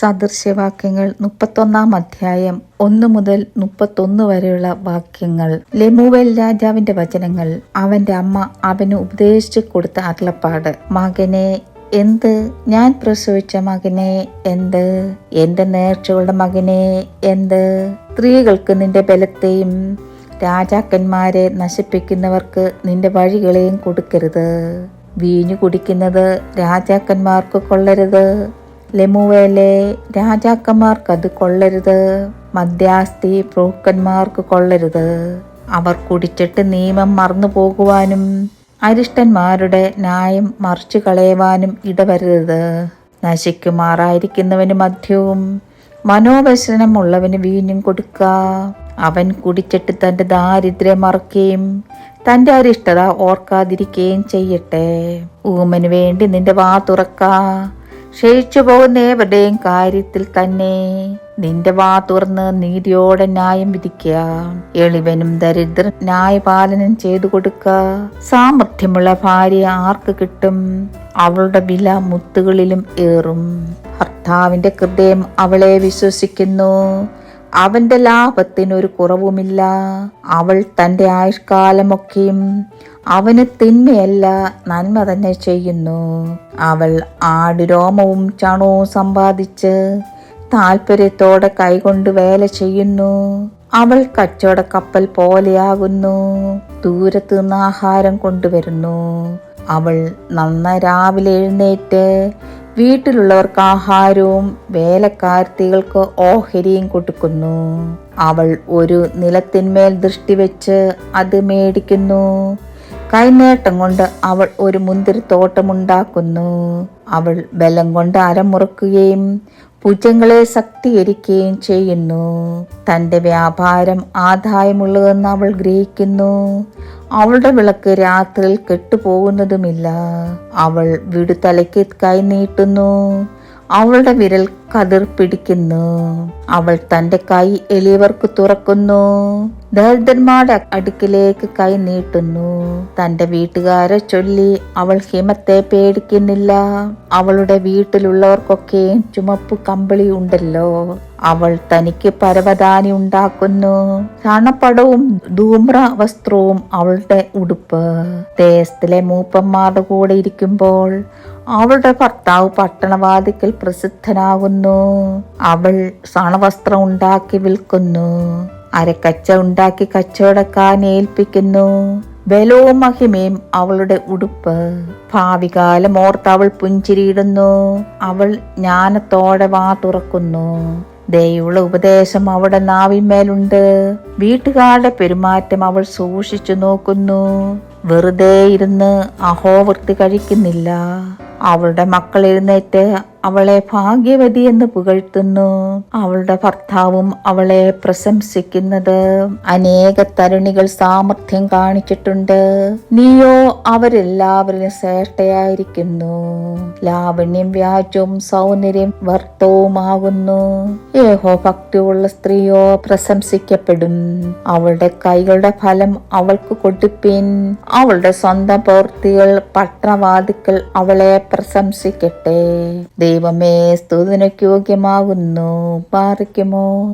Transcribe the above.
സദൃശ്യവാക്യങ്ങൾ മുപ്പത്തൊന്നാം അധ്യായം ഒന്ന് മുതൽ മുപ്പത്തൊന്ന് വരെയുള്ള വാക്യങ്ങൾ. ലെമുവേൽ രാജാവിന്റെ വചനങ്ങൾ അവന്റെ അമ്മ അവന് ഉപദേശിച്ചു കൊടുത്ത അരുളപ്പാട് മകനെ എന്ത്? ഞാൻ പ്രസവിച്ച മകനെ എന്ത്? എന്റെ നേർച്ചകളുടെ മകനെ എന്ത്? സ്ത്രീകൾക്ക് നിന്റെ ബലത്തെയും രാജാക്കന്മാരെ നശിപ്പിക്കുന്നവർക്ക് നിന്റെ വഴികളെയും കൊടുക്കരുത്. വീഞ്ഞു കുടിക്കുന്നത് രാജാക്കന്മാർക്ക് കൊള്ളരുത്. ലെമുവേലെ രാജാക്കന്മാർക്ക് അത് കൊള്ളരുത്. മധ്യാസ്തി പ്രഭുക്കന്മാർക്ക് കൊള്ളരുത്. അവർ കുടിച്ചിട്ട് നിയമം മറന്നു പോകുവാനും അരിഷ്ടന്മാരുടെ ന്യായം മറിച്ചു കളയുവാനും ഇടവരരുത്. നശിക്കുമാറായിരിക്കുന്നവന് മദ്യവും മനോവ്യസനമുള്ളവന് വീഞ്ഞും കൊടുക്ക. അവൻ കുടിച്ചിട്ട് തന്റെ ദാരിദ്ര്യം മറക്കുകയും തന്റെ അരിഷ്ടത ഓർക്കാതിരിക്കുകയും ചെയ്യട്ടെ. ഊമന് വേണ്ടി നിന്റെ വാ തുറക്ക. ക്ഷയിച്ചു പോകുന്ന ഏവരുടെയും കാര്യത്തിൽ തന്നെ നിന്റെ വാ തുറന്ന് നീതിയോടെ ന്യായം വിധിക്കുക എളിവനും ദരിദ്രൻ ന്യായപാലനം ചെയ്തു കൊടുക്ക. സാമർഥ്യമുള്ള ഭാര്യ ആർക്ക് കിട്ടും? അവളുടെ വില മുത്തുകളിലും ഏറും. ഭർത്താവിന്റെ ഹൃദയം അവളെ വിശ്വസിക്കുന്നു. അവന്റെ ലാഭത്തിനൊരു കുറവുമില്ല. അവൾ തന്റെ ആയുഷ്കാലമൊക്കെയും അവന് തിന്മയല്ല നന്മ തന്നെ ചെയ്യുന്നു. അവൾ ആടുരോമവും ചണവും സമ്പാദിച്ച് താല്പര്യത്തോടെ കൈകൊണ്ട് വേല ചെയ്യുന്നു. അവൾ കച്ചവട കപ്പൽ പോലെയാകുന്നു. ദൂരത്തു നിന്ന് ആഹാരം കൊണ്ടുവരുന്നു. അവൾ നന്ന രാവിലെ എഴുന്നേറ്റ് വീട്ടിലുള്ളവർക്ക് ആഹാരവും വേലക്കാർത്തികൾക്ക് ഓഹരിയും കൊടുക്കുന്നു. അവൾ ഒരു നിലത്തിന്മേൽ ദൃഷ്ടി വെച്ച് അത് മേടിക്കുന്നു. കൈനേട്ടം കൊണ്ട് അവൾ ഒരു മുന്തിരിത്തോട്ടമുണ്ടാക്കുന്നു. അവൾ ബലം കൊണ്ട് അരമുറുക്കുകയും ഭുജങ്ങളെ ശക്തീകരിക്കുകയും ചെയ്യുന്നു. തന്റെ വ്യാപാരം ആദായമുള്ളതെന്ന് അവൾ ഗ്രഹിക്കുന്നു. അവളുടെ വിളക്ക് രാത്രിയിൽ കെട്ടുപോകുന്നതുമില്ല. അവൾ വിടുതലയ്ക്ക് കൈ നീട്ടുന്നു. അവളുടെ വിരൽ കതിർ പിടിക്കുന്നു. അവൾ തന്റെ കൈ എളിയവർക്ക് തുറക്കുന്നു. ദരിദ്രന്മാരുടെ അടുക്കിലേക്ക് കൈ നീട്ടുന്നു. തന്റെ വീട്ടുകാരെ ചൊല്ലി അവൾ ഹിമത്തെ പേടിക്കുന്നില്ല. അവളുടെ വീട്ടിലുള്ളവർക്കൊക്കെ ചുമപ്പ് കമ്പിളി ഉണ്ടല്ലോ. അവൾ തനിക്ക് പരവതാനി ഉണ്ടാക്കുന്നു. ചണപ്പടവും ധൂമ്ര വസ്ത്രവും അവളുടെ ഉടുപ്പ്. ദേശത്തിലെ മൂപ്പന്മാരുടെ കൂടെ ഇരിക്കുമ്പോൾ അവളുടെ ഭർത്താവ് പട്ടണവാതിക്കൽ പ്രസിദ്ധനാകുന്നു. അവൾ സണവസ്ത്രം ഉണ്ടാക്കി വിൽക്കുന്നു. അരക്കച്ച ഉണ്ടാക്കി കച്ചവടക്കാൻ ഏൽപ്പിക്കുന്നു. ബലവും മഹിമയും അവളുടെ ഉടുപ്പ്. ഭാവികാലം ഓർത്ത് അവൾ പുഞ്ചിരിയിടുന്നു. അവൾ ജ്ഞാനത്തോടെ വാ തുറക്കുന്നു. ദയുള്ള ഉപദേശം അവളുടെ നാവിന്മേലുണ്ട്. വീട്ടുകാരുടെ പെരുമാറ്റം അവൾ സൂക്ഷിച്ചു നോക്കുന്നു. വെറുതെ ഇരുന്ന് അഹോവൃത്തി കഴിക്കുന്നില്ല. അവളുടെ മക്കൾ എഴുന്നേറ്റ് അവളെ ഭാഗ്യവതി എന്ന് പുകഴ്ത്തുന്നു. അവളുടെ ഭർത്താവും അവളെ പ്രശംസിക്കുന്നത് അനേക തരുണികൾ സാമർഥ്യം കാണിച്ചിട്ടുണ്ട്. നീയോ അവരെല്ലാവരിലും ശ്രേഷ്ഠയായിരിക്കുന്നു. ലാവണ്യം വ്യാജവും സൗന്ദര്യം വർത്തവുമാകുന്നു ഏഹോ ഭക്തിയുള്ള സ്ത്രീയോ പ്രശംസിക്കപ്പെടും. അവളുടെ കൈകളുടെ ഫലം അവൾക്ക് കൊടുപ്പിൻ. അവളുടെ സ്വന്തം പ്രവൃത്തികൾ പട്ടണവാദിക്കൽ അവളെ പ്രശംസിക്കട്ടെ. ദൈവമേ സ്തുതിനൊക്കെ യോഗ്യമാകുന്നു. പാറിക്കുമോ